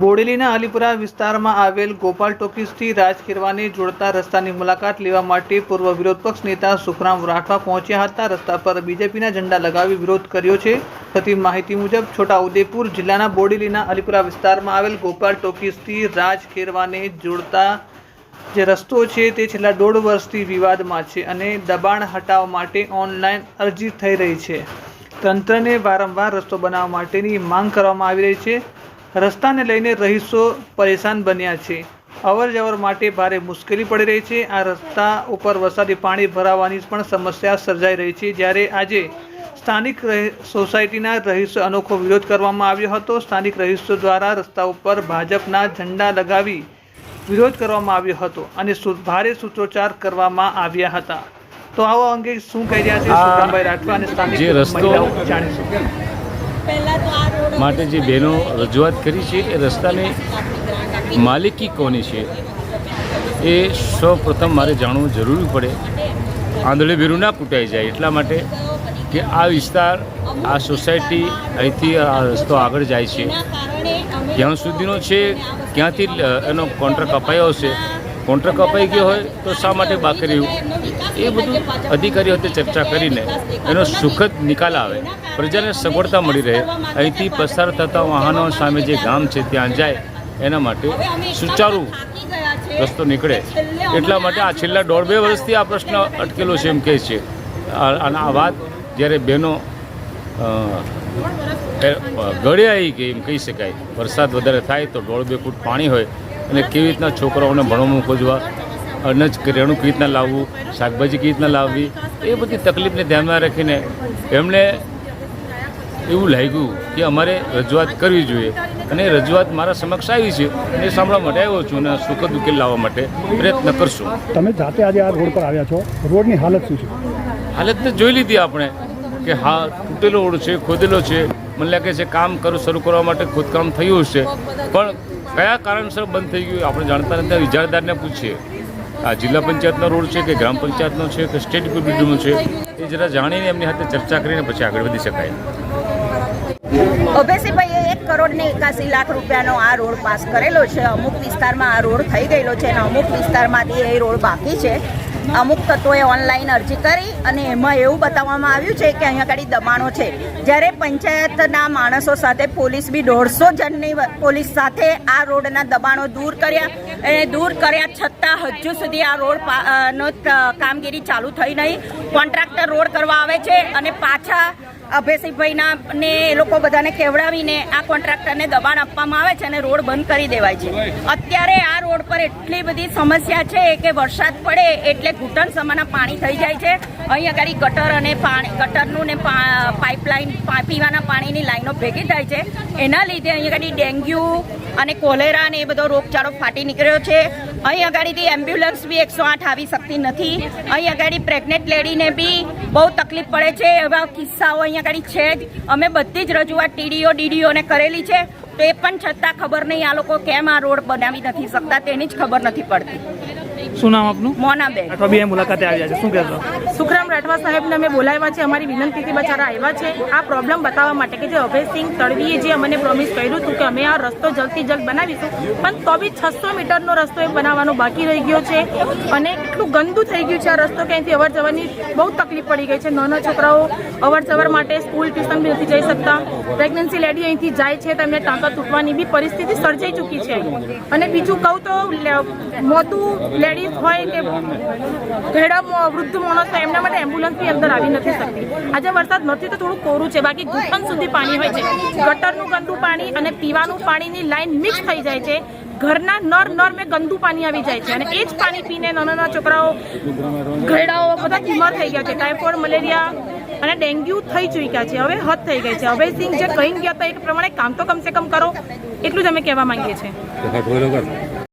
બોડેલીના અલીપુરા વિસ્તારમાં આવેલ ગોપાલ ટોકીસથી રાજખીરવાને જોડતા રસ્તાની મુલાકાત લેવા માટે પૂર્વ વિરોધ પક્ષ નેતા સુખરામ રાઠવા પહોંચ્યા હતા. રસ્તા પર બીજેપીના ઝંડા લગાવી વિરોધ કર્યો છે. થતી માહિતી મુજબ, છોટાઉદેપુર જિલ્લાના બોડેલીના અલીપુરા વિસ્તારમાં આવેલ ગોપાલ ટોકીસથી રાજખેરવાને જોડતા જે રસ્તો છે તે છેલ્લા દોઢ વર્ષથી વિવાદમાં છે અને દબાણ હટાવવા માટે ઓનલાઈન અરજી થઈ રહી છે. તંત્રને વારંવાર રસ્તો બનાવવા માટેની માંગ કરવામાં આવી રહી છે. રસ્તાને લઈને રહીશો પરેશાન બન્યા છે. અવર જવર માટે ભારે મુશ્કેલી પડી રહી છે. આ રસ્તા ઉપર વરસાદી પાણી ભરાવાની પણ સમસ્યા સર્જાઈ રહી છે. જ્યારે આજે સ્થાનિક સોસાયટીના રહીશો અનોખો વિરોધ કરવામાં આવ્યો હતો. સ્થાનિક રહીશો દ્વારા રસ્તા ઉપર ભાજપના ઝંડા લગાવી વિરોધ કરવામાં આવ્યો હતો અને ભારે સૂત્રોચ્ચાર કરવામાં આવ્યા હતા. તો આવો અંગે શું કહી રહ્યા છે આ રાઠવા અને સ્થાનિક મહિલાઓ જાણીશું. માટે જે બહેનો રજૂઆત કરી છે એ રસ્તાની માલિકી કોની છે એ સૌ પ્રથમ મારે જાણવું જરૂરી પડે. આંધળે ભીરું ના કૂટાઈ જાય એટલા માટે કે આ વિસ્તાર આ સોસાયટી અહીંથી આ રસ્તો આગળ જાય છે. ક્યાં સુધીનો છે ક્યાંથી એનો કોન્ટ્રાક્ટ અપાયો હશે. કોન્ટ્રાક્ટ અપાઈ ગયો હોય તો શા માટે બાકી રહ્યું? એ બધું અધિકારીઓ સાથે ચર્ચા કરીને એનો સુખદ નિકાલ આવે. પ્રજાને સગવડતા મળી રહે. અહીંથી પસાર થતા વાહનો સામે જે ગામ છે ત્યાં જાય એના માટે સુચારુ રસ્તો નીકળે. એટલા માટે આ છેલ્લા દોઢ બે વર્ષથી આ પ્રશ્ન અટકેલો છે એમ કહે છે. આ- અને આ વાત જ્યારે બહેનો ગળે આવી ગઈ એમ કહી શકાય. વરસાદ વધારે થાય તો દોઢ બે ફૂટ પાણી હોય અને કેવી રીતના છોકરાઓને ભણવામાં ખોજવા અનાજ કરિયાણું કેવી રીતના લાવવું શાકભાજી કેવી રીતના લાવવી એ બધી તકલીફને ધ્યાનમાં રાખીને એમણે એવું લાગ્યું કે અમારે રજૂઆત કરવી જોઈએ. અને રજૂઆત મારા સમક્ષ આવી છે અને એ સાંભળવા માટે આવ્યો છું અને સુખદ ઉકેલ લાવવા માટે પ્રયત્ન કરશું. તમે જાતે આજે આ રોડ પર આવ્યા છો. રોડની હાલત શું છે? હાલત તો જોઈ લીધી આપણે કે હા તૂટેલો રોડ છે ખોદેલો છે. મને લાગે છે કામ કરું શરૂ કરવા માટે ખોદકામ થયું હશે. પણ કયા કારણસર બંધ થઈ ગયું આપણે જાણતા નથી. વિચારદારને પૂછીએ. આ જિલ્લા પંચાયતનો રોડ છે કે ગ્રામ પંચાયતનો છે કે સ્ટેટ બીડીનો છે, એ જરા જાણીને એમની સાથે ચર્ચા કરીને પછી આગળ વધી શકાય. ઓબેસીભાઈએ એક કરોડ ને એકાસી લાખ રૂપિયાનો આ રોડ પાસ કરેલો છે. અમુક વિસ્તારમાં આ રોડ થઈ ગયેલો છે અને અમુક વિસ્તારમાંથી એ રોડ બાકી છે. અમુક તત્વોએ ઓનલાઈન અરજી કરી અને એમાં એવું બતાવવામાં આવ્યું છે કે અહીંયા આગળ દબાણો છે. જ્યારે પંચાયતના માણસો સાથે પોલીસ બી દોઢસો જણની પોલીસ સાથે આ રોડના દબાણો દૂર કર્યા અને દૂર કર્યા છતાં હજુ સુધી આ રોડ નો કામગીરી ચાલુ થઈ નહીં. કોન્ટ્રાક્ટર રોડ કરવા આવે છે અને પાછા અભયસિંહભાઈના ને એ લોકો બધાને કેવડાવીને આ કોન્ટ્રાક્ટરને દબાણ આપવામાં આવે છે અને રોડ બંધ કરી દેવાય છે. અત્યારે આ રોડ પર એટલી બધી સમસ્યા છે કે વરસાદ પડે એટલે ઘૂંટણ સમાના પાણી થઈ જાય છે. અહીં આગળ ગટર અને પાણી, ગટરનું ને પાઇપલાઇન પીવાના પાણીની લાઈનો ભેગી થાય છે. એના લીધે અહીં આગળ ડેન્ગ્યુ અને કોલેરા ને એ બધો રોગચાળો ફાટી નીકળ્યો છે. અહીં આગળથી એમ્બ્યુલન્સ બી એકસો આઠ આવી શકતી નથી. અહીં આગળ પ્રેગ્નેન્ટ લેડીને બી બહુ તકલીફ પડે છે. એવા કિસ્સાઓ અહીં અગાડી છે જ. અમે બધી જ રજૂઆત ટીડીઓ, ડીડીઓને કરેલી છે. તો એ પણ છતાં ખબર નહીં આ લોકો કેમ આ રોડ બનાવી નથી શકતા. તેની જ ખબર નથી પડતી. શું નામ આપનું? મોનાબેન. રાઠવા બી મુલાકાતે આવ્યા છે. શું કહેશો? સુખરામ રાઠવા સાહેબને અમે બોલાવ્યા છે. અમારી વિનંતીથી બચારા આવ્યા છે. આ પ્રોબ્લેમ બતાવવા માટે કે જે અભયસિંહ તડવીએ જે અમને પ્રોમિસ કર્યું હતું કે અમે આ રસ્તો જલ્દથી જલ્દ બનાવીશું. પણ તો બી છસો મીટરનો રસ્તો એ બનાવવાનો બાકી રહી ગયો છે. અને એટલું ગંદુ થઈ ગયું છે આ રસ્તો કે અહીંથી અવર જવરની બહુ તકલીફ પડી ગઈ છે. નાના છોકરાઓ અવર જવર માટે સ્કૂલ ટ્યુશન બી નથી જઈ શકતા. પ્રેગ્નન્સી લેડી અહીંથી જાય છે. તો એમને ટાંકા તૂટવાની બી પરિસ્થિતિ સર્જાઈ ચૂકી છે. અને બીજું કહું તો મોટું લેડીઝ હોય કે ઘેડા વૃદ્ધ માણસ હોય એમના માટે એમ્બ્યુલન્સની અંદર આવી નથી શકતી. આજે વરસાદ નથી તો થોડું કોરું છે. બાકી ઘૂંટણ સુધી પાણી હોય છે. ગટરનું ગંદુ પાણી અને પીવાનું પાણીની લાઈન મિક્સ થઈ જાય છે. ઘરના નર નર મેં ગંદુ પાણી આવી જાય છે. અને એ જ પાણી પીને નાના નાના છોકરાઓ ઘરડાઓ બધા બીમાર થઈ ગયા છે. ટાઇફોઇડ મલેરિયા અને ડેન્ગ્યુ થઈ ચૂક્યા છે. હવે હદ થઈ ગઈ છે. હવે સિંહ જે કહી ગયા હતા એ પ્રમાણે કામ તો કમસે કમ કરો. એટલું જ અમે કહેવા માંગીએ છીએ.